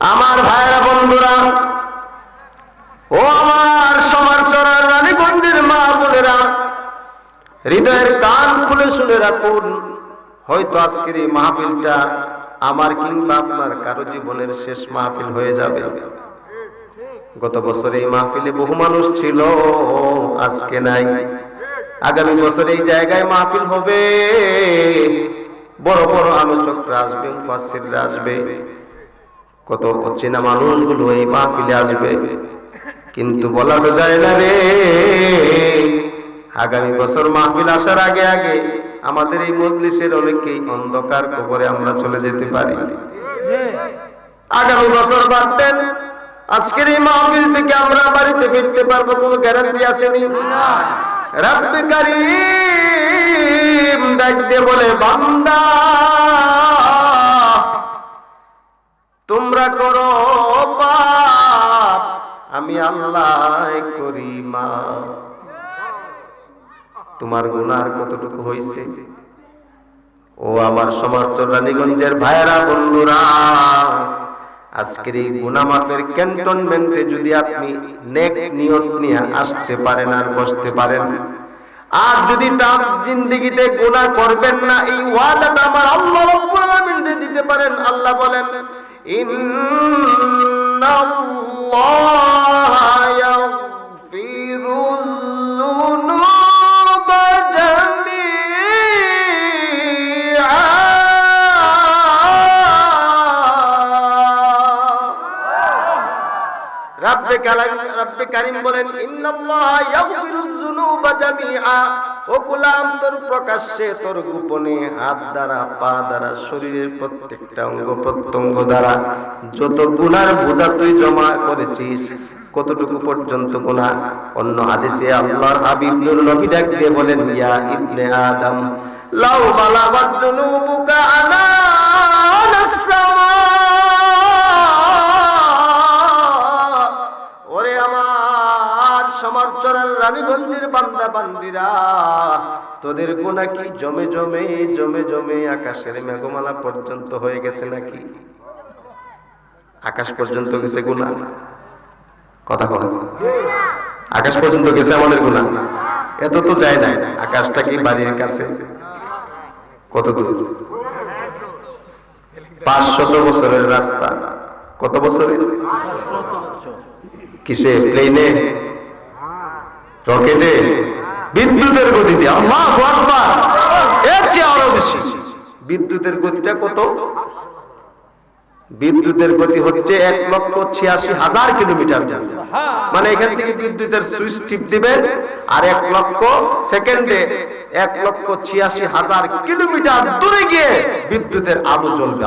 আমার ভাইরা বন্ধুরা, ও আমার সমার চরার রানীগঞ্জের মা বোনেরা, হৃদয়ের কান খুলে শুনে রাখুন, হয়তো আজকের এই মাহফিলটা আমার কিংবা আপনার কারও জীবনের শেষ মাহফিল হয়ে যাবে। গত বছর এই মাহফিলে বহু মানুষ ছিল, আজকে নাই। আগামী বছর এই জায়গায় মাহফিল হবে। বড় বড় আলোচকরা আসবে, মুফাসসিররা আসবে। কত চেনা মানুষগুলো এই মাহফিলে আসবে। কিন্তু বলা তো যায় না রে, আগামী বছর মাহফিল আসার আগে আগে আমাদের এই মজলিসের অনেকেই অন্ধকার কবরে আমরা চলে যেতে পারি। আগামী বছর বাদ আজকের এই মাহফিল থেকে আমরা বাড়িতে ফিরতে পারব, কোনো গ্যারান্টি আসেনি। রাব্বে কারীম ডাক দিয়ে বলে, বান্দা! তোমরা করো আমি আল্লাহ করি মা তোমার গুনার কতটুকু হয়েছে ও আমার সমর্থ রানীগঞ্জের ভাইরা বন্ধুরা, আজকের এই গুনামাফের ক্যান্টনমেন্টে যদি আপনি নেক নিয়ত নিয়ে আসতে পারেন আর বসতে পারেন, আর যদি তার জিন্দগিতে গুনাহ করবেন না, এই ওয়াদাটা আমার আল্লাহ দিতে পারেন, আল্লাহ বলেন রাব্বে কারীম বলেন ইন্নাল্লাহা ইয়াগফিরুয যুনুবা জামিআ ও গোলাম, তোর প্রকাশ্যে, তোর গোপনে হাত দ্বারা, পা দ্বারা, শরীরের প্রত্যেকটা অঙ্গ প্রত্যঙ্গ দ্বারা যত গুনার বোঝা তুই জমা করেছিস, কতটুকু পর্যন্ত গুণা অন্য আদেশে আল্লাহর হাবিব নূর নবী ডাক দিয়ে বলেন, ইয়া ইবনে আদম, লাউ বালাগাত যুনুবুকা আনানাস রানীগঞ্জের বান্দা বান্দিরা, তোদের গুণা কি জমে জমে জমে জমে আকাশের মেঘমালা পর্যন্ত হয়ে গেছে নাকি? আকাশ পর্যন্ত গেছে গুণা। কথা কথা আকাশ পর্যন্ত গেছে আমাদের গুণা। এত তো যায় না আকাশটা কি বাড়ির কাছে? কত দূর? পাঁচশত বছরের রাস্তা। কত বছরের? কিসে প্লেনে? রকেটে বিদ্যুতের গতিতে বিদ্যুতের গতিটা কত? বিদ্যুতের গতি হচ্ছে এক লক্ষ ছিয়াশি হাজার কিলোমিটার। মানে এখান থেকে বিদ্যুতের সুইচ টিপ দিবেন আর এক লক্ষ সেকেন্ডে এক লক্ষ ছিয়াশি হাজার কিলোমিটার দূরে গিয়ে বিদ্যুতের আলো জ্বলবে।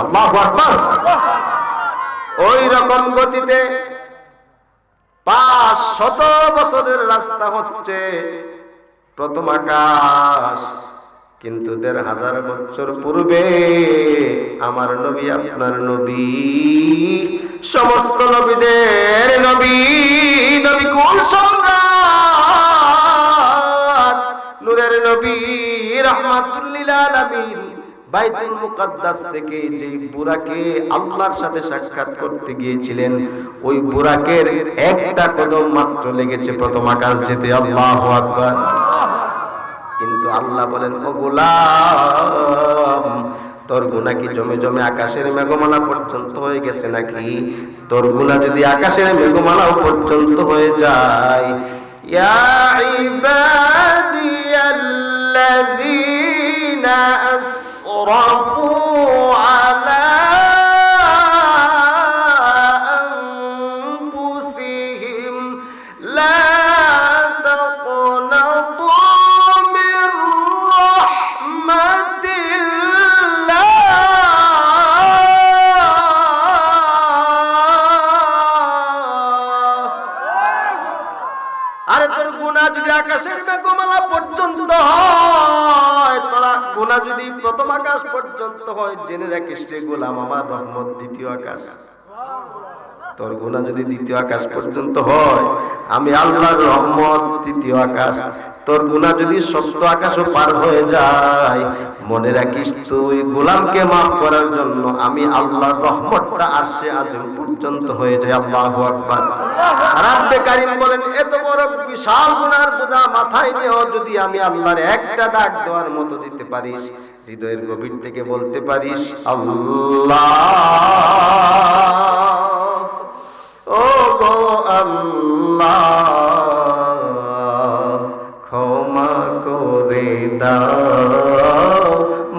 ওই রকম গতিতে পাঁচ শত বছরের রাস্তা হচ্ছে প্রথম আকাশ। কিন্তু দেড় হাজার বছর পূর্বে আমার নবী আপনার নবী, সমস্ত নবীদের নবী নবী কুল সম্রাট, নূরের নবী রহমাতুল্লিল আলামিন। বাইতুল মুকাদ্দাস থেকে যে বুরাকে আল্লাহর সাথে সাক্ষাৎ করতে গিয়েছিলেন, ওই বুরাকের একটা কদম মাত্র লেগেছে প্রথম আকাশ যেতে। আল্লাহু আকবার। কিন্তু আল্লাহ বলেন, ও গোলাম, তোর গুণা কি জমে জমে আকাশের মেঘমালা পর্যন্ত হয়ে গেছে নাকি? তোর গুণা যদি আকাশের মেঘমালাও পর্যন্ত হয়ে যায়, ইয়া ইবাদিয়াল্লাযীনা আসরাফু আলা দ্বিতীয় আকাশ। তোর গুণা যদি দ্বিতীয় আকাশ পর্যন্ত হয়, আমি আল্লাহর রহমত তৃতীয় আকাশ। তোর গুণা যদি সপ্ত আকাশও পার হয়ে যায়, মনে রাখিস তুই গোলামকে মাফ করার জন্য আমি আল্লাহর রহমতটা আসে আজম পর্যন্ত হয়ে যায়, আল্লাহ আকবার। রাব্বে কারিম বলেন, এত বড় বিশাল গুনার বোঝা মাথায় নিয়েও যদি আমি আল্লাহর একটা ডাক দেওয়ার মতো দিতে পারিস, হৃদয়ের গভীর থেকে বলতে পারিস, আল্লাহ, ও গো আল্লাহ, ক্ষমা করে দাও।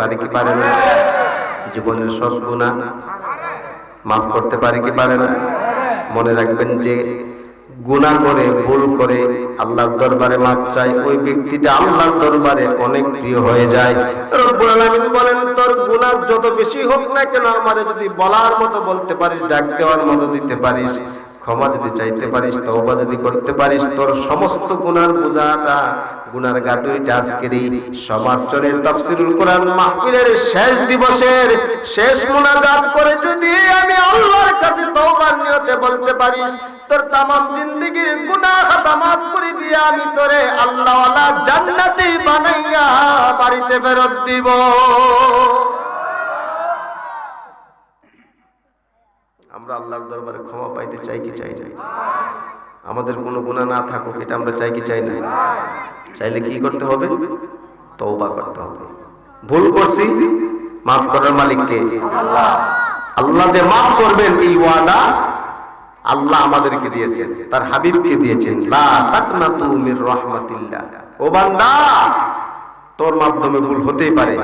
পারে কি পারে না? জীবনের সব গুণা মাফ করতে পারে কি পারে না? মনে রাখবেন যে গুনাহ করে, ভুল করে আল্লাহর দরবারে মাপ চাই ওই ব্যক্তিটা আল্লাহর দরবারে অনেক প্রিয় হয়ে যায়। রব্বুল আলামিন বলেন, তোর গুনাহ যত বেশি হোক না কেন আমারে যদি বলার মতো বলতে পারিস ডাক দেওয়ার মতো দিতে পারিস ক্ষমা যদি চাইতে পারিস, তওবা যদি করতে পারিস, তোর সমস্ত গুনার বোঝাটা, গুনার গাটুরিটা আজকের এই সমাচরের তাফসিরুল কোরআন মাহফিলের শেষ দিবসের শেষ মুনাজাত করে যদি আমি আল্লাহর কাছে তওবার নিয়তে বলতে পারিস, তোর তামাম জিন্দেগীর গুনাহ খাতা মাফ করে দিয়ে আমি তোরে আল্লাহ ওয়ালা জান্নাতি বানাইয়া বাড়িতে ফেরত দিব। আমরা আল্লাহর দরবারে ক্ষমা পাইতে চাই কি চাই না আমাদের কোনো গুণা না থাকুক, এটা আমরা চাই কি চাই না চাইলে কি করতে হবে? তওবা করতে হবে। ভুল করছি, মাফ করার মালিককে। আল্লাহ যে মাফ করবেন এই ওয়াদা, আল্লাহ আমাদেরকে দিয়েছেন, তার হাবিবকে দিয়েছেন। লা তাকনাতু মির রাহমাতিল্লাহ। ও বান্দা, তোর মাধ্যমে ভুল হতেই পারে,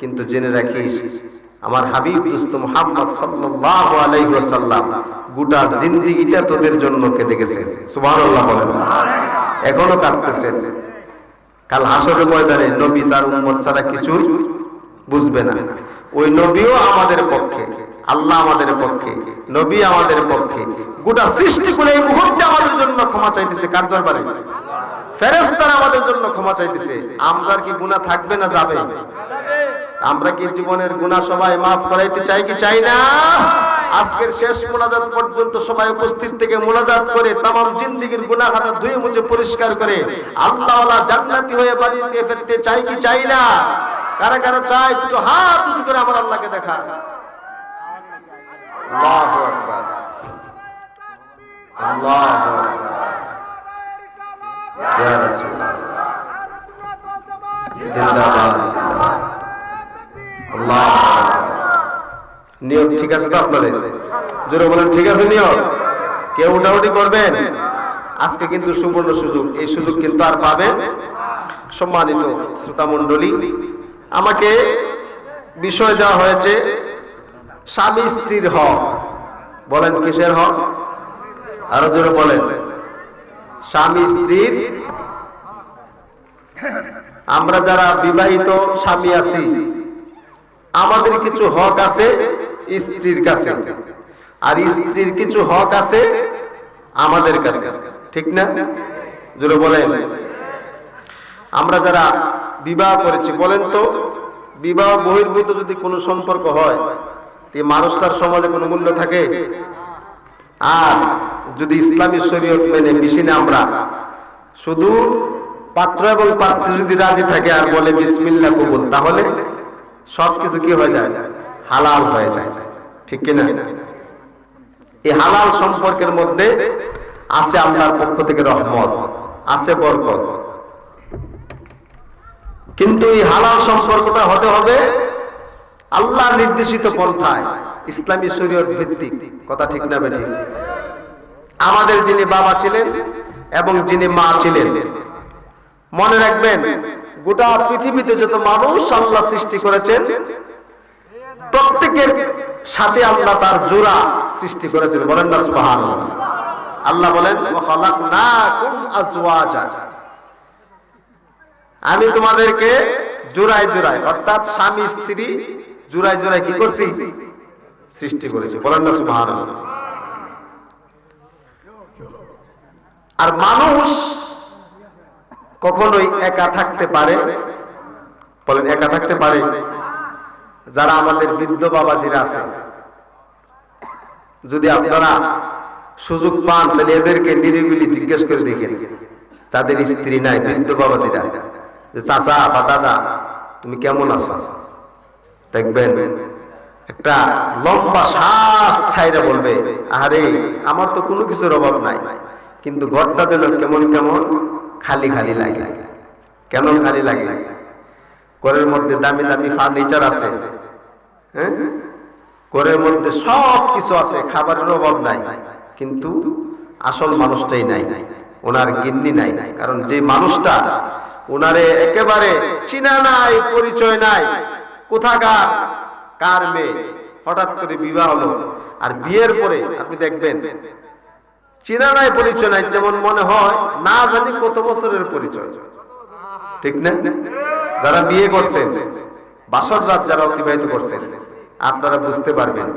কিন্তু জেনে রাখিস আমার হাবিব দুস্ত মুহাম্মদ ওয়াসাল্লাম গোটা জিন্দেগিটা তোদের জন্য কেঁদে বলেন। এখনও কাঁদতেছেন কাল হাসরের ময়দানে নবী তার উম্মত ছাড়া কিছু বুঝবে না। ওই নবীও আমাদের পক্ষে, আল্লাহ আমাদের পক্ষে, নবী আমাদের পক্ষে। গোটা সৃষ্টি করে এই মুহূর্তে আমাদের জন্য ক্ষমা চাইতেছে। কার দরবারে? ফেরেশতারা আমাদের জন্য ক্ষমা চাইতেছে। আমরার কি গুনাহ থাকবে না যাবে? আমরা কি জীবনের গুনাহ সবাই মাফ করাইতে চাই কি চাই না? আজকের শেষ মোনাজাত পর্যন্ত সবাই উপস্থিত থেকে মোনাজাত করে তামাম জিন্দেগীর গুনাহ খাতা ধুয়ে মুছে পরিষ্কার করে আল্লাহ জান্নাতি হয়ে বাড়িতে ফিরতে চাই কি চাই না? কারা কারা চাই দুটো হাত উঁচু করে আমার আল্লাহকে দেখা জিন্দাবাদ জিন্দাবাদ। নিয়ত ঠিক আছে তো আপনাদের? জোরে বলেন, ঠিক আছে নিয়ত কেউ উঠাউটি করবেন? আজকে কিন্তু সুবর্ণ সুযোগ। এই সুযোগ কিন্তু আর পাবেন সম্মানিত শ্রোতা মণ্ডলী আমাকে বিষয় দেওয়া হয়েছে স্বামী স্ত্রীর হক। বলেন কিসের হক? আরও জোরে বলেন। স্বামী স্ত্রীর, আমরা যারা বিবাহিত স্বামী আছি, আমাদের কিছু হক আছে? স্ত্রীর কাছে। আর স্ত্রীর কিছু হক আছে আমাদের কাছে। ঠিক না? জোরে বলেন। আমরা যারা বিবাহ করেছি, বলেন তো, বিবাহ বহির্ভূত যদি কোনো সম্পর্ক হয় মানুষটার সমাজে কোনো মূল্য থাকে? আর যদি ইসলামী শরীয়ত মেনে মিশিনে আমরা, শুধু পাত্র এবং পাত্র যদি রাজি থাকে আর বলে বিসমিল্লা কবুল, তাহলে সবকিছু কি হয়ে যায়? হালাল হয়ে যায়। ঠিক কিনা এই হালাল সম্পর্কের মধ্যে আছে আল্লাহর পক্ষ থেকে রহমত, আছে বরকত। কিন্তু এই হালাল সম্পর্কটা হতে হবে আল্লাহ নির্দেশিত পন্থায়, ইসলামী শরীয়ত ভিত্তিক। কথা ঠিক না বেঠিক? আমাদের যিনি বাবা ছিলেন এবং যিনি মা ছিলেন, মনে রাখবেন, গোটা পৃথিবীতে যত মানুষ আল্লাহ সৃষ্টি করেছেন প্রত্যেকের সাথে আল্লাহ তার জোড়া সৃষ্টি করেছেন। বলেন না সুবহান আল্লাহ বলেন আমি তোমাদেরকে জোড়ায় জোড়ায়, অর্থাৎ স্বামী, স্ত্রী জোড়ায় জোড়ায় কি করছি? সৃষ্টি করেছি। বলেন না সুবহান আর মানুষ কখনোই একা থাকতে পারে? বলেন, একা থাকতে পারে? যারা আমাদের বৃদ্ধ বাবাজিরা আছে, যদি আপনারা সুযোগ পান, তাহলে এদেরকে নিরিবিলি জিজ্ঞেস করে দেখেন। যাদের স্ত্রী নাই, বৃদ্ধ বাবাজিরা, যে চাচা বা দাদা, তুমি কেমন আছো? দেখবেন একটা লম্বা শ্বাস ছাইরা বলবে আরে আমার তো কোনো কিছুর অভাব নাই, কিন্তু ঘরটা যেন কেমন কেমন খালি খালি লাগে। কেন খালি লাগে? ঘরের মধ্যে দামি দামি ফার্নিচার আছে। হ্যাঁ? ঘরের মধ্যে সব কিছু আছে, খাবারের অভাব নাই। কিন্তু আসল মানুষটাই নাই। ওনার গিন্নি নাই। কারণ যে মানুষটা ওনারে একেবারে চিনা নাই, পরিচয় নাই, কোথাকার, কার মেয়ে? হঠাৎ করে বিবাহ হলো। আর বিয়ের পরে আপনি দেখবেন, চিনা নাই, পরিচয় নাই, যেমন মনে হয়, না জানি কত বছরের পরিচয়। ঠিক না? যারা বিয়ে করছেন বাসর রাত যারা অতিবাহিত করছেন আপনারা বুঝতে পারবেন,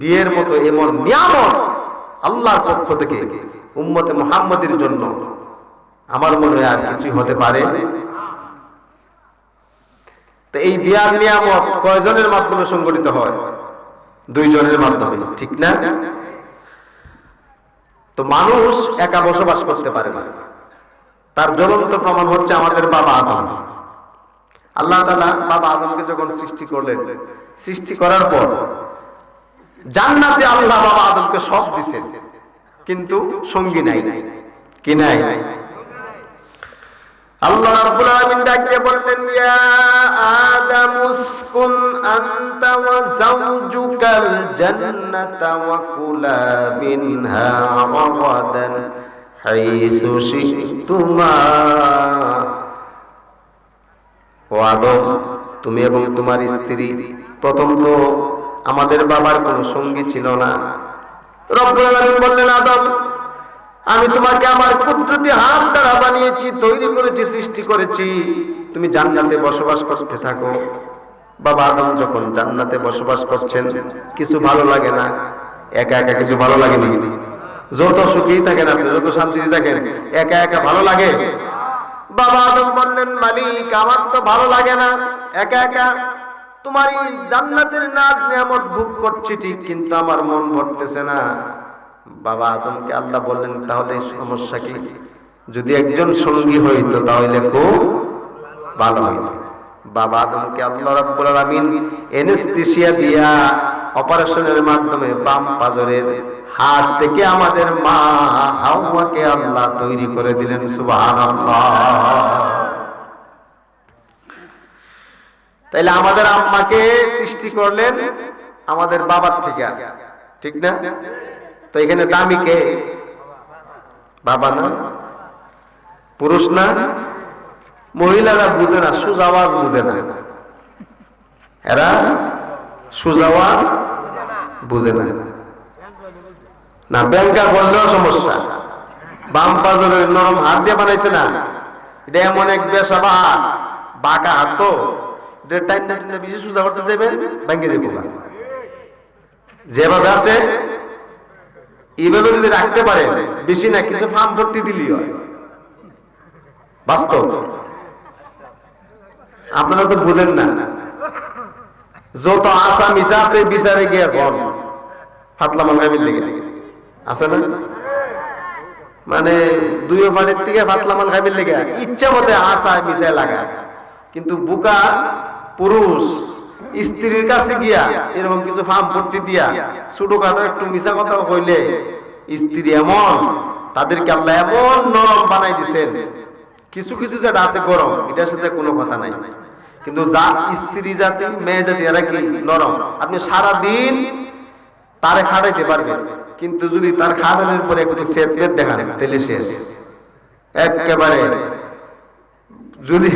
বিয়ের মতো এমন নিয়ামত আল্লাহর পক্ষ থেকে উম্মতে মুহাম্মদের জন্য আমার মনে হয় আর কিছু হতে পারে। তো এই বিয়ার নিয়ামত কয়জনের মাধ্যমে সংগঠিত হয়? দুইজনের মাধ্যমে, ঠিক না? তো মানুষ একা বসবাস করতে পারে না। তার জ্বলন্ত প্রমাণ হচ্ছে আমাদের বাবা আদম। আল্লাহ তালা বাবা আদমকে যখন সৃষ্টি করলেন, সৃষ্টি করার পর জান্নাতে আল্লাহ বাবা আদমকে সব দিছেন, কিন্তু সঙ্গী নাই। কি নাই? আল্লাহ রাব্বুল আলামিন ডাকিয়ে বললেন, ইয়া আদম উসকুন আনতা ওয়া যাওজুকাল জান্নাতা ওয়া কুলা মিনহা রাগাদান ও আদম, তুমি এবং তোমার স্ত্রী, প্রথম তো আমাদের বাবার কোনো সঙ্গী ছিল না। বললেন, আদম, আমি তোমাকে আমার কুদরতি হাত দ্বারা বানিয়েছি, তৈরি করেছি, সৃষ্টি করেছি। তুমি জান্নাতে বসবাস করতে থাকো। বাবা আদম যখন জান্নাতে বসবাস করছেন, কিছু ভালো লাগে না? একা একা কিছু ভালো লাগে নাকি যত সুখী থাকেন, আপনি যত শান্তিতে থাকেন, একা একা ভালো লাগে? বাবা আদম বললেন, মালিক, আমার তো ভালো লাগে না। একা একা তোমার এই জান্নাতের নাজ নিয়ামত ভোগ করছি ঠিক, কিন্তু আমার মন ভরতেছে না। বাবা আদমকে আল্লাহ বললেন, তাহলে এই সমস্যা কি? যদি একজন সঙ্গী হইতো, তাহলে খুব ভালো হইতো। বাবা আদমকে আল্লাহ রাব্বুল আলামিন এনেস্থেসিয়া দিয়া অপারেশনের মাধ্যমে বাম পাজরের হাত থেকে আমাদের মা হাওয়াকে আল্লাহ তৈরি করে দিলেন, সুবহানাল্লাহ। তাইলে আমাদের আম্মাকে সৃষ্টি করলেন আমাদের বাবার থেকে, ঠিক না? তো এখানে দামি কে? বাবা না? পুরুষ না? মহিলারা বুঝে না, সুজাওয়াজ বুঝে না। এরা সুজাওয়াজ বুঝে না। না, ব্যাংকা করলেও সমস্যা। বাম পাজরের নরম হাত দিয়ে বানাইছে না। এটা এমন এক বেসাবা হাত বাঁকা হাত তো। এটা টাইনা টাইনা বেশি সুজা করতে যাবে ব্যাংকে দেবো যেভাবে আছে, এইভাবে যদি রাখতে পারে, বেশি না, কিছু ফার্ম ভর্তি দিলি হয়। বাস্তব। আপনারা তো বুঝেন না। যত আশা মিশা আছে, বিচারে গিয়ে বল। ফাতলা লেগে আছে না? মানে দুই ফাড়ির থেকে ফাতলা মাল খাবির লেগে ইচ্ছা মতে আশা মিশায় লাগা। কিন্তু বুকা, পুরুষ, স্ত্রীর কাছে গিয়া এরকম কিছু ফার্ম ভর্তি দিয়া ছোটখাটো একটু মিশা কথা কইলে স্ত্রী এমন, তাদেরকে আল্লাহ এমন নরম বানাই দিছেন। কিছু কিছু যেটা আছে গরম, এটার সাথে কোনো কথা নাই। কিন্তু যা স্ত্রী জাতি, মেয়ে জাতি, এরা কি নরম? আপনি সারা দিন তারে খাড়াইতে পারবেন, কিন্তু যদি তার খাদানের পরে একটু সেট সেট দেখান, তাহলে শেষ। একেবারে। যদি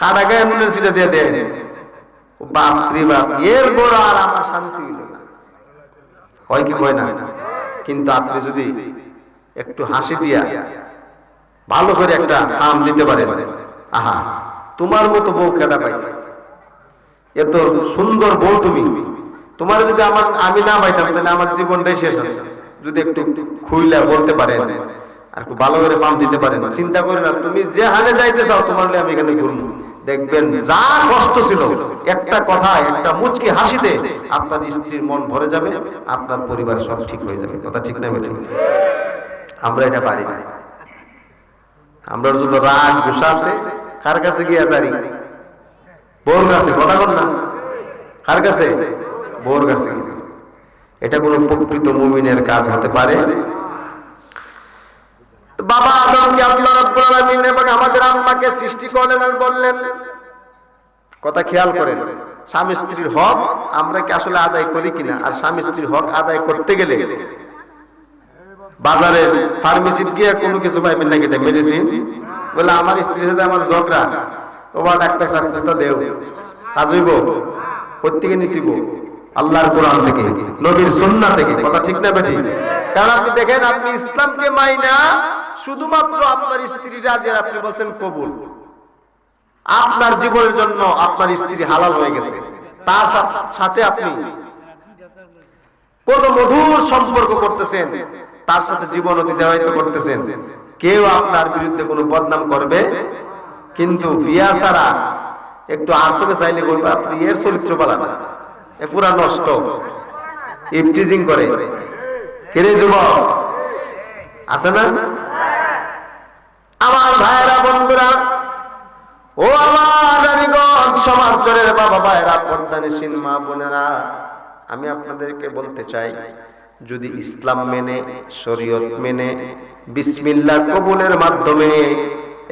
খাদা গায়ে মনে সেটা দিয়ে দেয় বাপ রে বাপ, এর বড় আর আমার শান্তি হইল না। হয় কি হয় না? কিন্তু আপনি যদি একটু হাসি দিয়া ভালো করে একটা হাম দিতে পারেন আহা, তোমার মতো বউ কেডা পাইছে? এত সুন্দর বউ তুমি। তোমার যদি আমার, আমি না পাইতাম, তাহলে আমার জীবনটাই শেষ আছে। যদি একটু খুইলা বলতে পারেন, আর একটু ভালো করে পাম দিতে পারে পারেন, চিন্তা করে না, তুমি যে হালে যাইতে চাও, তোমার আমি এখানে ঘুরবো দেখবেন যা কষ্ট ছিল, একটা কথা, একটা মুচকি হাসিতে আপনার স্ত্রীর মন ভরে যাবে, আপনার পরিবার সব ঠিক হয়ে যাবে। কথা ঠিক না আমরা এটা পারি না। আমরা যত রাগ গুসা আছে, কার কাছে গিয়া জারি বোর কাছে, কথা বল না। কার কাছে? বোর কাছে। এটা কোন প্রকৃত মুমিনের কাজ হতে পারে। বাবা আদমকে আল্লাহ রাব্বুল আলামিন এবং আমাদের আম্মাকে সৃষ্টি করলেন আর বললেন, কথা খেয়াল করেন, স্বামী স্ত্রীর হক আমরা কি আসলে আদায় করি কিনা? আর স্বামী স্ত্রীর হক আদায় করতে গেলে বাজারে ফার্মেসি গিয়ে কোনো কিছু পাইবেন নাকি মেডিসিন বলে, আমার স্ত্রীর সাথে আমার ঝগড়া। ওবা ডাক্তার সাক্ষাৎ দেও। কাজ প্রত্যেকে নিতিব। আল্লাহর কোরআন থেকে, নবীর থেকে। কথা ঠিক না কারণ আপনি দেখেন, আপনি ইসলামকে শুধুমাত্র আপনার স্ত্রী রাজের আপনি বলছেন, কবুল। আপনার জীবনের জন্য আপনার স্ত্রী হালাল হয়ে গেছে। তার সাথে আপনি কত মধুর সম্পর্ক করতেছেন। তার সাথে জীবন অতিবাহিত করতেছেন। কেউ আপনার বিরুদ্ধে কোনো বদনাম করবে? কিন্তু বিয়া ছাড়া একটু আসলে চাইলে বলবে, আপনি এর চরিত্র বলা না। এ পুরা নষ্ট। ইফটিজিং করে। কিরে যুবক? আছে না? আমার ভাইয়েরা, বন্ধুরা, ও আমার নারীগণ সমাজের বাবা ভাইয়েরা পর্দানিসীন মা বোনেরা আমি আপনাদেরকে বলতে চাই যদি ইসলাম মেনে, শরীয়ত মেনে, বিসমিল্লাহ কবুলের মাধ্যমে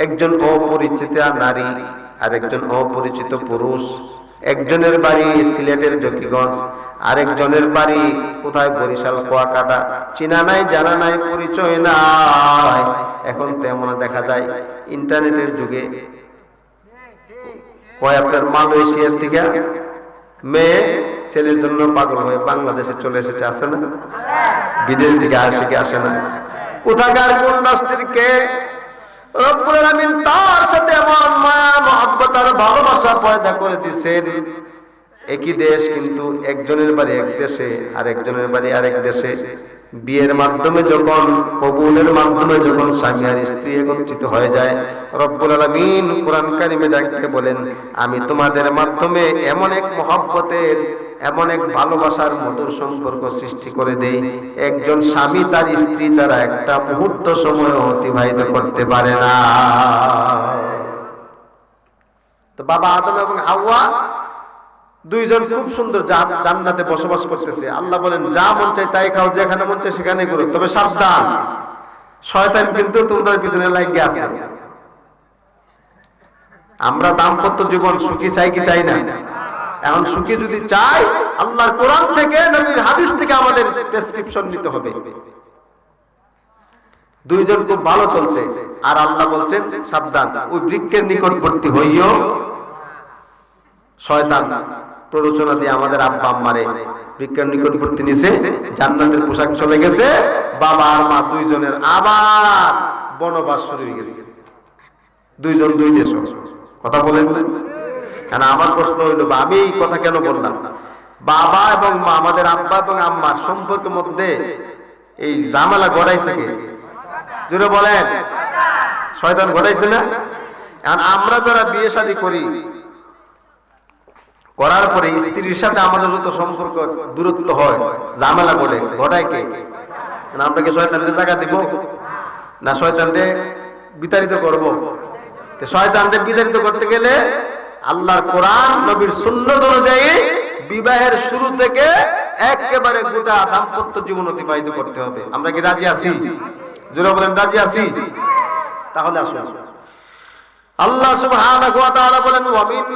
একজন অপরিচিতা নারী আর একজন অপরিচিত পুরুষ, একজনের বাড়ি সিলেটের জকিগঞ্জ, আরেকজনের বাড়ি কোথায় বরিশাল, কুয়াকাটা, চিনা নাই, জানা নাই, পরিচয় নাই, এখন তেমন দেখা যায় ইন্টারনেটের যুগে। কয় আপনার মালয়েশিয়ার থেকে? মেয়ে, ছেলের জন্য পাগল হয়ে বাংলাদেশে চলে এসেছে, আসে না? বিদেশ থেকে আসে কি আসে না? কোথাকার কোন রাষ্ট্রের কে? রব্বুল আলামিন তার সাথে আমার মায়া, মহব্বত আর ভালোবাসা পয়দা করে দিয়েছেন। একই দেশ, কিন্তু একজনের বাড়ি এক দেশে আর একজনের বাড়ি আরেক দেশে। বিয়ের মাধ্যমে যখন, কবুলের মাধ্যমে যখন স্বামী আর স্ত্রী একত্রিত হয়ে যায়, রব্বুল আলামিন কোরআন কারিমে ডাকতে বলেন, আমি তোমাদের মাধ্যমে এমন এক মহব্বতের, এমন এক ভালোবাসার মধুর সম্পর্ক সৃষ্টি করে দেই। একজন স্বামী তার স্ত্রী ছাড়া একটা মুহূর্ত সময় অতিবাহিত করতে পারে না। তো বাবা আদম এবং হাওয়া দুইজন খুব সুন্দর জান্নাতে বসবাস করতেছে। আল্লাহ বলেন, যা মন চাই তাই খাও, যেখানে মন চাই সেখানে করো। তবে সাবধান, শয়তান কিন্তু তোমাদের পিছনে লাগিয়ে আছে। আমরা দাম্পত্য জীবন সুখী চাই কি চাই না? এখন সুখী যদি চাই, আল্লাহর কোরআন থেকে, নবীর হাদিস থেকে আমাদের প্রেসক্রিপশন নিতে হবে। দুইজন খুব ভালো চলছে। আর আল্লাহ বলছেন, সাবধান, ওই বৃক্ষের নিকটবর্তী হইও শয়তান। প্ররোচনা দিয়ে আমাদের আব্বা আম্মারে বিজ্ঞান নিকটবর্তী নিছে জান্নাতের পোশাক চলে গেছে। বাবা আর মা দুইজনের আবার বনবাস শুরু হয়ে গেছে। দুইজন দুই দেশ কথা বলেন। কেন আমার প্রশ্ন হইল, বা আমি এই কথা কেন বললাম? বাবা এবং মা, আমাদের আব্বা এবং আম্মার সম্পর্কের মধ্যে এই জামালা গড়াইছে কে? জুড়ে বলেন। শয়তান ঘটাইছে না? এখন আমরা যারা বিয়ে শাদী করি করার পরে স্ত্রীর সাথে আমাদের যত সম্পর্ক, দূরত্ব হয়, ঝামেলা বলে, ঘটায় কে? আমরা কি শয়তানকে জায়গা দিব? না, শয়তানকে বিতাড়িত করব? শয়তানকে বিতাড়িত করতে গেলে আল্লাহর কোরআন, নবীর সুন্নত অনুযায়ী বিবাহের শুরু থেকে একেবারে গোটা দাম্পত্য জীবন অতিবাহিত করতে হবে। আমরা কি রাজি আছি? জোরে বলেন, রাজি আছি? তাহলে আসুন। আল্লাহ সুবহানাহু ওয়া তাআলা বলেন, ওয়া মিন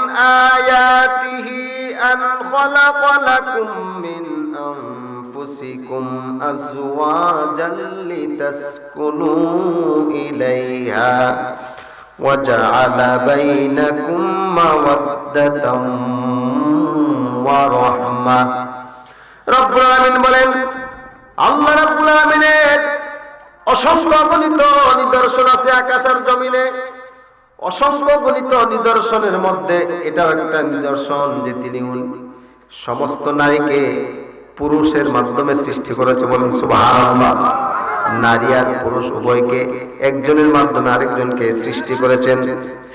আয়াতিহি আন খালাকা মিন আনফুসিকুম আজওয়াজান লিতাসকুনু ইলাইহা ওয়া জাআলা বাইনাকুম ওয়া রাহমা। আলামিন বলেন, আল্লাহ রাব্বুল আলামিনের অসংখ্য নিদর্শন আছে আকাশের জমিনে। অসংখ্য গণিত নিদর্শনের মধ্যে এটাও একটা নিদর্শন যে তিনি সমস্ত নারীকে পুরুষের মাধ্যমে সৃষ্টি করেছে বলেন নারী আর পুরুষ উভয়কে একজনের মাধ্যমে আরেকজনকে সৃষ্টি করেছেন।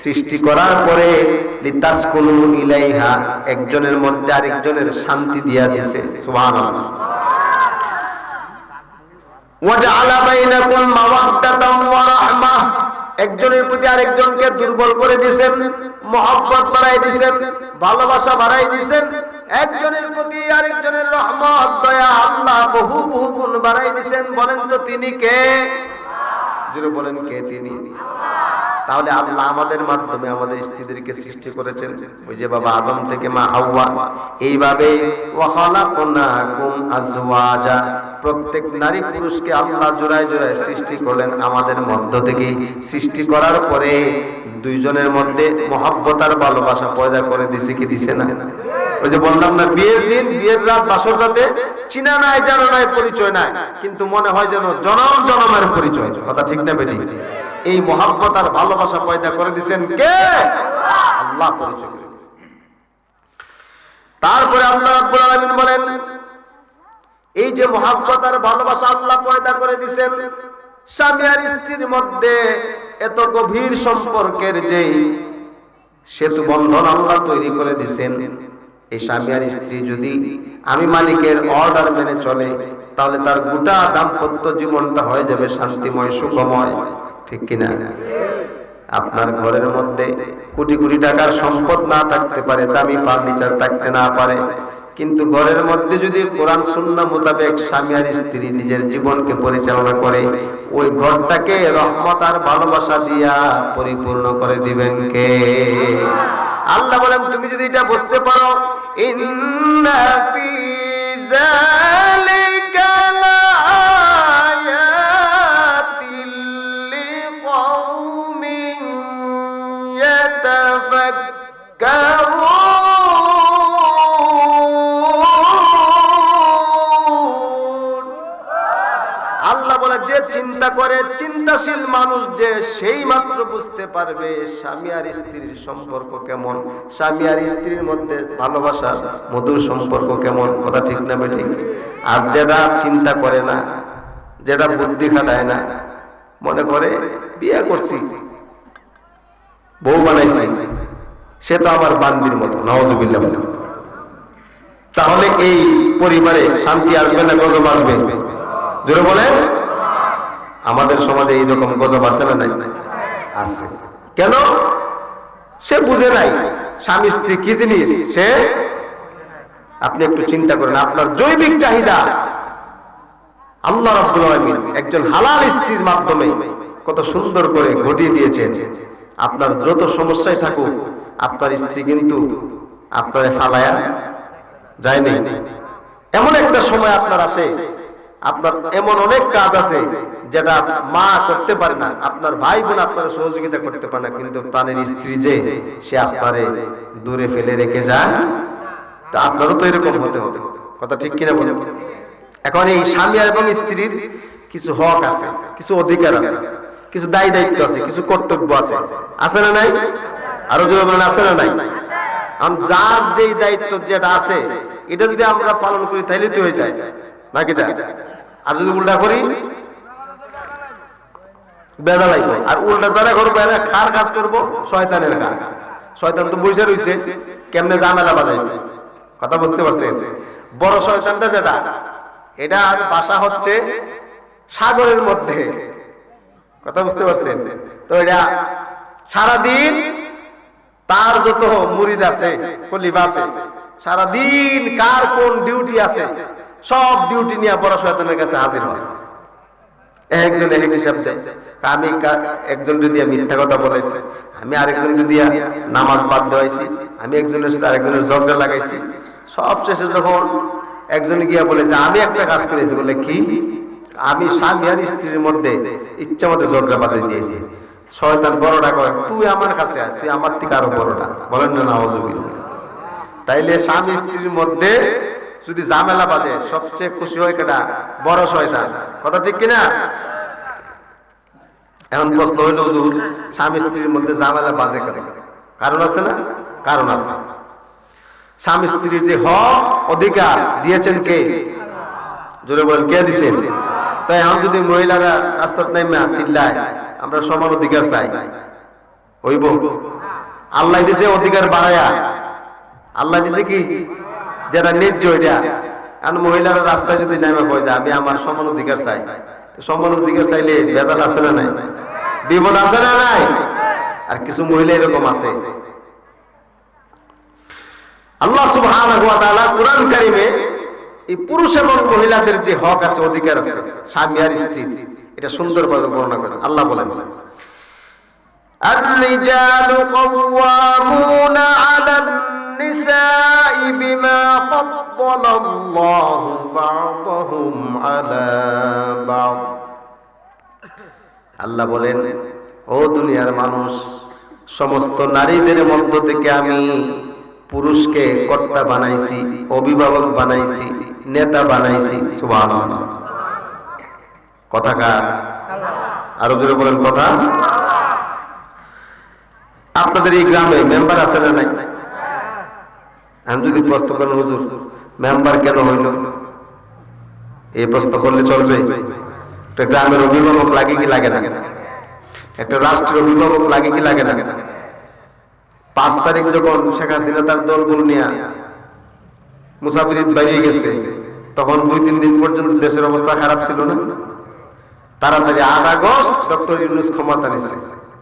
সৃষ্টি করার পরে একজনের মধ্যে আরেকজনের শান্তি দিয়া দিয়েছে সুবহানাল্লাহ। একজনের প্রতি আরেকজনকে দুর্বল করে দিয়েছেন মহব্বত বাড়াই দিয়েছেন ভালোবাসা বাড়াই দিয়েছেন একজনের প্রতি আরেকজনের রহমত, দয়া, আল্লাহ বহু বহু গুণ বাড়াই দিয়েছেন বলেন তো তিনি কে? জুড়ে বলেন কে তিনি? তাহলে আল্লাহ আমাদের মাধ্যমে আমাদের স্ত্রীদেরকে সৃষ্টি করেছেন। ওই যে বাবা আদম থেকে মা হাওয়া। এইভাবে ওয়াখালাকুনাকুম আজওয়াজা। প্রত্যেক নারী পুরুষকে আল্লাহ জোড়ায় জোড়ায় সৃষ্টি করলেন আমাদের মধ্য থেকে। সৃষ্টি করার পরে দুইজনের মধ্যে মহাব্বত আর ভালোবাসা পয়দা করে দিছে কি দিছে না? ওই যে বললাম না, বিয়ের দিন, বিয়ের রাত, বাসর রাতে চিনা নাই, জানা নাই, পরিচয় নাই, কিন্তু মনে হয় যেন জনম জনমের পরিচয়। কথা ঠিক না বেটি? এই মহাব্বত ভালোবাসা পয়দা করে দিছেন কে? আল্লাহ পরিচয় তারপরে আল্লাহ বলেন এই যে মহাব্বত আর ভালোবাসা আল্লাহ পয়দা করে দিছেন, স্বামী আর স্ত্রীর মধ্যে এত গভীর সম্পর্কের যে সেতু বন্ধন আল্লাহ তৈরি করে দিছেন, এই স্বামী আর স্ত্রী যদি আমি মালিকের অর্ডার মেনে চলে, তাহলে তার গোটা দাম্পত্য জীবনটা হয়ে যাবে শান্তিময়, সুখময়, ঠিক কিনা? আপনার ঘরের মধ্যে কোটি কোটি টাকার সম্পদ না থাকতে পারে, দামি ফার্নিচার থাকতে না পারে কিন্তু ঘরের মধ্যে যদি কোরআন সুন্না মোতাবেক স্বামী আর স্ত্রী নিজের জীবনকে পরিচালনা করে, ওই ঘরটাকে রহমত আর ভালোবাসা দিয়া পরিপূর্ণ করে দিবেন কে? আল্লাহ বলেন, তুমি যদি এটা বুঝতে পারো, ইন্না ফি করে চিন্তাশীল মানুষ যে সেই মাত্র বুঝতে পারবে স্বামী আর স্ত্রীর সম্পর্ক কেমন। স্বামী আর স্ত্রীর মধ্যে ভালোবাসা, মধুর সম্পর্ক কেমন, কথা ঠিক না ঠিক আর যেটা চিন্তা করে না, যেটা বুদ্ধি খাটায় না, মনে করে, বিয়ে করছি, বউ বানাইছি, সে তো আমার বান্দির মতো বলে। তাহলে এই পরিবারে শান্তি আসবে না গজব আসবে? জোরে বলেন। আমাদের সমাজে এইরকম গজব আছে না নাই? আছে। কেন? সে বুঝে নাই। স্বামী স্ত্রী কি জিনিস? সে আপনি একটু চিন্তা করেন, আপনার জৈবিক চাহিদা। আল্লাহ রাব্বুল আলামিন একজন হালাল স্ত্রীর মাধ্যমে কত সুন্দর করে ঘটিয়ে দিয়েছেন। আপনার যত সমস্যায় থাকুক, আপনার স্ত্রী কিন্তু আপনার ফালায়া যায়নি এমন একটা সময় আপনার আসে আপনার এমন অনেক কাজ আছে যেটা মা করতে পারে না। আপনার ভাই বোন আপনার সহযোগিতা করতে পারে না, কিন্তু প্রাণের স্ত্রী যে, সে আপনারে দূরে ফেলে রেখে যায়। তা আপনারও তো এরকম হতে হবে। কথা ঠিক কিনা বলেন? এখন এই স্বামী এবং স্ত্রীর কিছু হক আছে, কিছু অধিকার আছে, কিছু দায়ী দায়িত্ব আছে, কিছু কর্তব্য আছে। আছে না নাই? আরও যদি বলেন, আছে না নাই? যার যেই দায়িত্ব যেটা আছে, এটা যদি আমরা পালন করি তাহলে তো হয়ে যায়। নাকি দেখ আর যদি উল্টা করি বেজা লাগবে আর উল্টা যারা করব খার কাজ করব? শয়তানের কাজ। শয়তান তো বসে রয়েছে কেমনে জামেলা বাজাইতে কথা বুঝতে পারছেন? বড় শয়তানটা যেটা, এটা বাসা হচ্ছে সাগরের মধ্যে। কথা বুঝতে পারছেন? তো এটা সারাদিন তার যত মুরিদ আছে কলিবা আছে, সারাদিন কার কোন ডিউটি আছে সব ডিউটি নিয়ে বড় শয়তানের কাছে হাজির হয় একজন এক হিসাব দেয়, আমি একজন যদি মিথ্যা কথা বলাইছি, আমি আরেকজন যদি নামাজ বাদ দেওয়াইছি, আমি একজনের সাথে আরেকজনের জগড়া লাগাইছি, সব শেষে যখন একজন গিয়া বলে যে, আমি একটা কাজ করেছি, বলে, কি? আমি স্বামী আর স্ত্রীর মধ্যে ইচ্ছা মতো ঝগড়া বাজাই দিয়েছি। শয়তান, বড়টা কয়, তুই আমার কাছে আস তুই আমার থেকে আরও বড়টা। বলেন না নওয়াজুবিল তাইলে স্বামী স্ত্রীর মধ্যে যদি ঝামেলা বাজে, সবচেয়ে খুশি হয় কেটা বড় শয়তান। কথা ঠিক কিনা? এখন প্রশ্ন হইল, হুজুর, স্বামী স্ত্রীর মধ্যে ঝামেলা বাজে কেন? কারণ আছে না? কারণ আছে। স্বামী স্ত্রীর যে হক, অধিকার, দিয়েছেন কে? জোরে বলেন, কে দিছেন তাই এখন যদি মহিলারা রাস্তার নাইমা, চিল্লায়, আমরা সমান অধিকার চাই। হইব। আল্লাহ দিছে অধিকার বাড়ায়া। আল্লাহ দিছে কি? যেটা ন্যায্য এটা। এখন মহিলারা রাস্তায় যদি নামে কয় যে আমি আমার সমান অধিকার চাই সমান অধিকার চাইলে বেজাল আছে না নাই? বিপদ আছে না নাই? আর কিছু মহিলা এরকম আছে। আল্লাহ সুবহানাহু ওয়া তাআলা কুরআন এই পুরুষ এবং মহিলাদের যে হক আছে, অধিকার আছে, স্বামী আর স্ত্রী, এটা সুন্দরভাবে বর্ণনা করেন আল্লাহ বলেন الرجال قوامون على النساء بما فضل الله بعضهم على بعض আল্লাহ বলেন ও দুনিয়ার মানুষ সমস্ত নারীদের মধ্য থেকে আমি পুরুষকে কর্তা বানাইছি অভিভাবক বানাইছি নেতা বানাইছি সুবহানাল্লাহ কথা কার আরো জোরে বলেন কথা আপনাদের এই গ্রামে মেম্বার আছে না নাই? আমি যদি প্রশ্ন করেন, হুজুর, মেম্বার কেন হইল? এই প্রশ্ন করলে চলবে। একটা গ্রামের অভিভাবক লাগে কি লাগে না? একটা রাষ্ট্রের অভিভাবক লাগে কি লাগে না? পাঁচ তারিখ যখন শেখ হাসিনা তার দলগুলো নিয়ে মুসাফির বাইরে গেছে, তখন দুই, তিন দিন পর্যন্ত দেশের অবস্থা খারাপ ছিল না? তাড়াতাড়ি আট আগস্ট ডক্টর ইউনুস ক্ষমতা নিচ্ছে